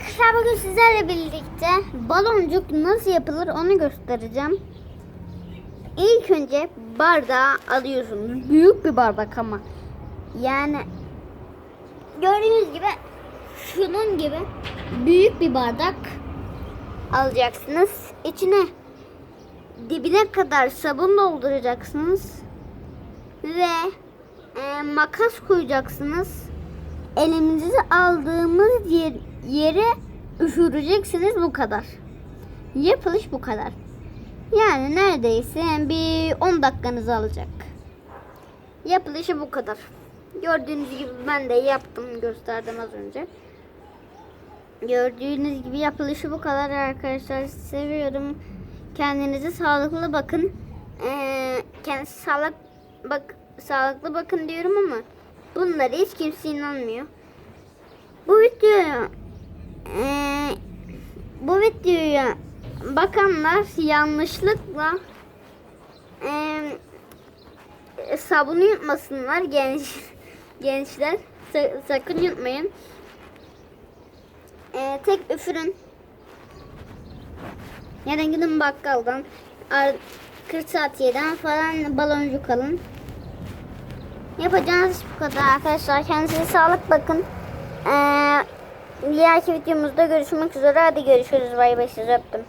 Arkadaşlar bugün sizlerle birlikte baloncuk nasıl yapılır onu göstereceğim. İlk önce bardağı alıyorsunuz. Büyük bir bardak ama. Yani gördüğünüz gibi şunun gibi büyük bir bardak alacaksınız. İçine dibine kadar sabun dolduracaksınız. Ve e, makas koyacaksınız. Elimizi aldığımız yer, yere üfüreceksiniz bu kadar. Yapılış bu kadar. Yani neredeyse bir 10 dakikanızı alacak. Yapılışı bu kadar. Gördüğünüz gibi ben de yaptım gösterdim az önce. Gördüğünüz gibi yapılışı bu kadar arkadaşlar. Seviyorum. Kendinize sağlıklı bakın. Ee, kendinize sağlık bak sağlıklı bakın diyorum ama bunlara hiç kimse inanmıyor. Bu videoya ee, bu videoya bakanlar yanlışlıkla ee, sabunu yutmasınlar genç gençler Sa- sakın yutmayın. Ee, tek üfürün. Ya da gidin bakkaldan kırtasiyeden falan baloncuk alın. Yapacağınız bu kadar arkadaşlar. Kendinize sağlık bakın. Ee, diğerki videomuzda görüşmek üzere. Hadi görüşürüz. Bay bay sizi öptüm.